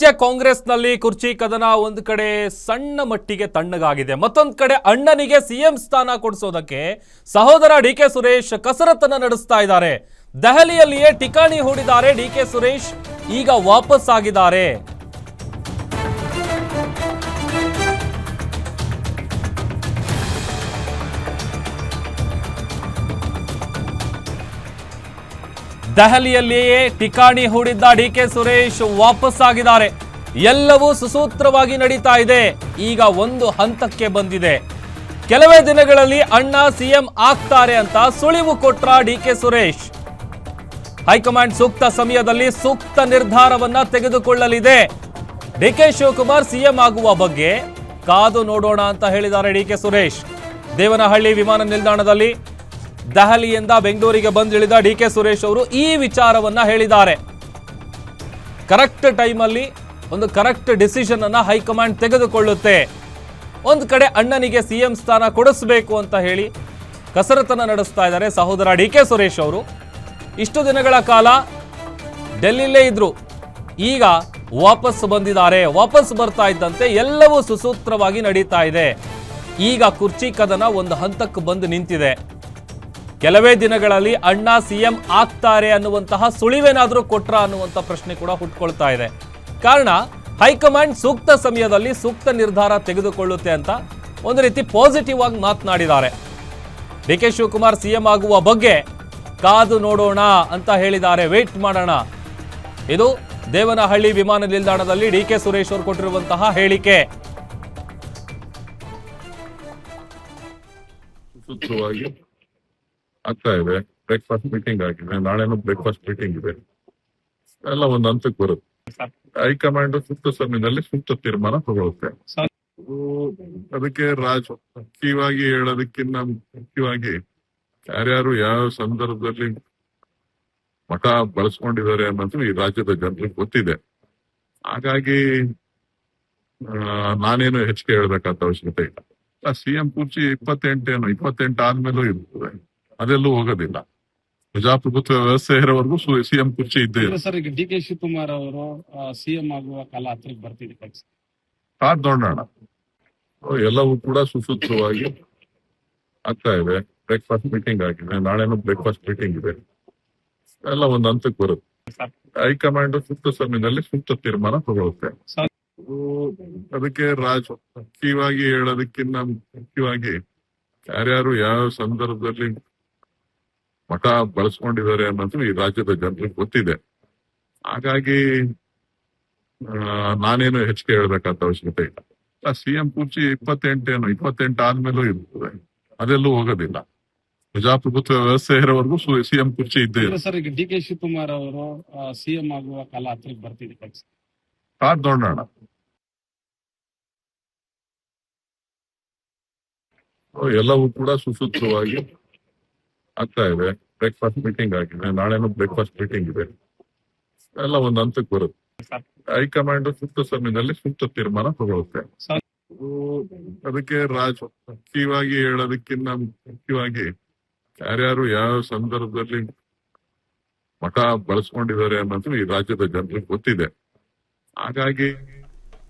ರಾಜ್ಯ ಕಾಂಗ್ರೆಸ್ನಲ್ಲಿ ಕುರ್ಚಿ ಕದನ ಒಂದು ಕಡೆ ಸಣ್ಣ ಮಟ್ಟಿಗೆ ತಣ್ಣಗಾಗಿದೆ. ಮತ್ತೊಂದು ಕಡೆ ಅಣ್ಣನಿಗೆ ಸಿಎಂ ಸ್ಥಾನ ಕೊಡಿಸೋದಕ್ಕೆ ಸಹೋದರ ಡಿ ಕೆ ಸುರೇಶ್ ಕಸರತ್ತನ್ನ ನಡೆಸ್ತಾ ಇದ್ದಾರೆ. ದೆಹಲಿಯಲ್ಲಿಯೇ ಠಿಕಾಣಿ ಹೂಡಿದ್ದಾರೆ ಡಿ ಕೆ ಸುರೇಶ್. ಈಗ ವಾಪಸ್ ಆಗಿದ್ದಾರೆ ದೆಹಲಿಯಲ್ಲಿಯೇ ಠಿಕಾಣಿ ಹೂಡಿದ್ದ ಡಿ ಕೆ ಸುರೇಶ್ ವಾಪಸ್ ಆಗಿದ್ದಾರೆ ಎಲ್ಲವೂ ಸುಸೂತ್ರವಾಗಿ ನಡೀತಾ ಇದೆ. ಈಗ ಒಂದು ಹಂತಕ್ಕೆ ಬಂದಿದೆ. ಕೆಲವೇ ದಿನಗಳಲ್ಲಿ ಅಣ್ಣ ಸಿಎಂ ಆಗ್ತಾರೆ ಅಂತ ಸುಳಿವು ಕೊಟ್ರ ಡಿ ಕೆ ಸುರೇಶ್. ಹೈಕಮಾಂಡ್ ಸೂಕ್ತ ಸಮಯದಲ್ಲಿ ಸೂಕ್ತ ನಿರ್ಧಾರವನ್ನ ತೆಗೆದುಕೊಳ್ಳಲಿದೆ. ಡಿ ಕೆ ಶಿವಕುಮಾರ್ ಸಿಎಂ ಆಗುವ ಬಗ್ಗೆ ಕಾದು ನೋಡೋಣ ಅಂತ ಹೇಳಿದ್ದಾರೆ ಡಿ ಕೆ ಸುರೇಶ್. ದೇವನಹಳ್ಳಿ ವಿಮಾನ ನಿಲ್ದಾಣದಲ್ಲಿ ದೆಹಲಿಯಿಂದ ಬೆಂಗಳೂರಿಗೆ ಬಂದಿಳಿದ ಡಿ ಕೆ ಸುರೇಶ್ ಅವರು ಈ ವಿಚಾರವನ್ನ ಹೇಳಿದ್ದಾರೆ. ಕರೆಕ್ಟ್ ಟೈಮಲ್ಲಿ ಒಂದು ಕರೆಕ್ಟ್ ಡಿಸಿಷನ್ ಅನ್ನ ಹೈಕಮಾಂಡ್ ತೆಗೆದುಕೊಳ್ಳುತ್ತೆ. ಒಂದು ಕಡೆ ಅಣ್ಣನಿಗೆ ಸಿಎಂ ಸ್ಥಾನ ಕೊಡಿಸಬೇಕು ಅಂತ ಹೇಳಿ ಕಸರತ್ತನ್ನ ನಡೆಸ್ತಾ ಇದ್ದಾರೆ ಸಹೋದರ ಡಿ ಕೆ ಸುರೇಶ್ ಅವರು. ಇಷ್ಟು ದಿನಗಳ ಕಾಲ ಡೆಲ್ಲಿಲೇ ಇದ್ರು. ಈಗ ವಾಪಸ್ ಬಂದಿದ್ದಾರೆ. ವಾಪಸ್ ಬರ್ತಾ ಇದ್ದಂತೆ ಎಲ್ಲವೂ ಸುಸೂತ್ರವಾಗಿ ನಡೀತಾ ಇದೆ. ಈಗ ಕುರ್ಚಿ ಕದನ ಒಂದು ಹಂತಕ್ಕೆ ಬಂದು ನಿಂತಿದೆ. ಕೆಲವೇ ದಿನಗಳಲ್ಲಿ ಅಣ್ಣ ಸಿಎಂ ಆಗ್ತಾರೆ ಅನ್ನುವಂತಹ ಸುಳಿವೇನಾದರೂ ಕೊಟ್ರ ಅನ್ನುವಂಥ ಪ್ರಶ್ನೆ ಕೂಡ ಹುಟ್ಕೊಳ್ತಾ ಇದೆ. ಕಾರಣ, ಹೈಕಮಾಂಡ್ ಸೂಕ್ತ ಸಮಯದಲ್ಲಿ ಸೂಕ್ತ ನಿರ್ಧಾರ ತೆಗೆದುಕೊಳ್ಳುತ್ತೆ ಅಂತ ಒಂದು ರೀತಿ ಪಾಸಿಟಿವ್ ಆಗಿ ಮಾತನಾಡಿದ್ದಾರೆ. ಡಿ ಕೆ ಶಿವಕುಮಾರ್ ಸಿಎಂ ಆಗುವ ಬಗ್ಗೆ ಕಾದು ನೋಡೋಣ ಅಂತ ಹೇಳಿದ್ದಾರೆ. ವೇಟ್ ಮಾಡೋಣ. ಇದು ದೇವನಹಳ್ಳಿ ವಿಮಾನ ನಿಲ್ದಾಣದಲ್ಲಿ ಡಿ ಕೆ ಸುರೇಶ್ ಅವರು ಕೊಟ್ಟಿರುವಂತಹ ಹೇಳಿಕೆ. ಆಗ್ತಾ ಇದೆ. ಬ್ರೇಕ್ಫಾಸ್ಟ್ ಮೀಟಿಂಗ್ ಆಗಿದೆ. ನಾಳೆನೂ ಬ್ರೇಕ್ಫಾಸ್ಟ್ ಮೀಟಿಂಗ್ ಇದೆ. ಎಲ್ಲ ಒಂದು ಹಂತಕ್ಕೆ ಬರುತ್ತೆ. ಹೈಕಮಾಂಡ್ ಸೂಕ್ತ ಸಮಯದಲ್ಲಿ ಸೂಕ್ತ ತೀರ್ಮಾನ ತಗೊಳುತ್ತೆ. ಅದಕ್ಕೆ ರಾಜ ಮುಖ್ಯವಾಗಿ ಹೇಳೋದಕ್ಕಿಂತ ಮುಖ್ಯವಾಗಿ ಯಾರ್ಯಾರು ಯಾವ ಸಂದರ್ಭದಲ್ಲಿ ಮಠ ಬಳಸ್ಕೊಂಡಿದ್ದಾರೆ ಅನ್ನೋದು ಈ ರಾಜ್ಯದ ಜನರಿಗೆ ಗೊತ್ತಿದೆ. ಹಾಗಾಗಿ ನಾನೇನು ಹೆಚ್ಚಿಗೆ ಹೇಳ್ಬೇಕಂತ ಅವಶ್ಯಕತೆ ಇಲ್ಲ. ಸಿಎಂ ಕುರ್ಚಿ ಇಪ್ಪತ್ತೆಂಟೇನು ಇಪ್ಪತ್ತೆಂಟು ಆದ್ಮೇಲೂ ಇರ್ತದೆ. ಅದೆಲ್ಲೂ ಹೋಗೋದಿಲ್ಲ. ಪ್ರಜಾಪ್ರಭುತ್ವ ವ್ಯವಸ್ಥೆ ಇರೋವರೆಗೂ ಸಿಎಂ ಕುರ್ಚಿ ಇದ್ದೇ ಇಲ್ಲ. ಸರ್ ಈಗ ಡಿ ಕೆ ಶಿವಕುಮಾರ್ ಅವರು ಸಿಎಂ ಆಗುವ ಕಾಲ ಹತ್ರಕ್ಕೆ ಬರ್ತಿದೆ ಕಾದ್ ನೋಡೋಣ. ಎಲ್ಲವೂ ಕೂಡ ಸುಸೂತ್ರವಾಗಿ ಆಗ್ತಾ ಇದೆ. ಬ್ರೇಕ್ಫಾಸ್ಟ್ ಮೀಟಿಂಗ್ ಆಗಿದೆ. ನಾಳೆನೂ ಬ್ರೇಕ್ಫಾಸ್ಟ್ ಮೀಟಿಂಗ್ ಇದೆ. ಎಲ್ಲ ಒಂದು ಹಂತಕ್ಕೆ ಬರುತ್ತೆ. ಹೈಕಮಾಂಡ್ ಸೂಕ್ತ ಸಮಯದಲ್ಲಿ ಸೂಕ್ತ ತೀರ್ಮಾನ ತಗೊಳುತ್ತೆ ಅದಕ್ಕೆ ರಾಜ ಅದಕ್ಕೆ ರಾಜಕೀಯವಾಗಿ ಹೇಳೋದಕ್ಕಿಂತ ಮುಖ್ಯವಾಗಿ ಯಾರ್ಯಾರು ಯಾವ ಸಂದರ್ಭದಲ್ಲಿ ಮಠ ಬಳಸ್ಕೊಂಡಿದ್ದಾರೆ ಅನ್ನೋದು ಈ ರಾಜ್ಯದ ಜನರಿಗೆ ಗೊತ್ತಿದೆ. ಹಾಗಾಗಿ ನಾನೇನು ಹೆಚ್ಚಿಗೆ ಹೇಳ್ಬೇಕಂತ ಅವಶ್ಯಕತೆ ಇಲ್ಲ. ಸಿಎಂ ಕುರ್ಚಿ ಇಪ್ಪತ್ತೆಂಟೇನು ಇಪ್ಪತ್ತೆಂಟು ಆದ್ಮೇಲೂ ಇರ್ತದೆ. ಅದೆಲ್ಲೂ ಹೋಗೋದಿಲ್ಲ. ಪ್ರಜಾಪ್ರಭುತ್ವ ವ್ಯವಸ್ಥೆ ಇರೋವರೆಗೂ ಸಿಎಂ ಕುರ್ಚಿ ಇದ್ದೇ ಸರ್ ಈಗ ಡಿ ಕೆ ಶಿವಕುಮಾರ್ ಅವರು ಸಿಎಂ ಆಗುವ ಕಾಲ ಹತ್ರಕ್ಕೆ ಬರ್ತಿದೆ ಕಾದ್ ನೋಡೋಣ ಎಲ್ಲವೂ ಕೂಡ ಸುಸೂತ್ರವಾಗಿ ಆಗ್ತಾ ಇದೆ. ಬ್ರೇಕ್ಫಾಸ್ಟ್ ಮೀಟಿಂಗ್ ಆಗಿದೆ. ನಾಳೆನೂ ಬ್ರೇಕ್ಫಾಸ್ಟ್ ಮೀಟಿಂಗ್ ಇದೆ. ಎಲ್ಲ ಒಂದು ಹಂತಕ್ಕೆ ಬರುತ್ತೆ. ಹೈಕಮಾಂಡ್ ಸೂಕ್ತ ಸಮಯದಲ್ಲಿ ಸೂಕ್ತ ತೀರ್ಮಾನ ತಗೊಳುತ್ತೆ. ಅದಕ್ಕೆ ರಾಜ ಮುಖ್ಯವಾಗಿ ಹೇಳೋದಕ್ಕಿಂತ ಮುಖ್ಯವಾಗಿ ಯಾರ್ಯಾರು ಯಾವ ಸಂದರ್ಭದಲ್ಲಿ ಮಠ ಬಳಸ್ಕೊಂಡಿದ್ದಾರೆ ಅನ್ನೋದು ಈ ರಾಜ್ಯದ ಜನರಿಗೆ ಗೊತ್ತಿದೆ. ಹಾಗಾಗಿ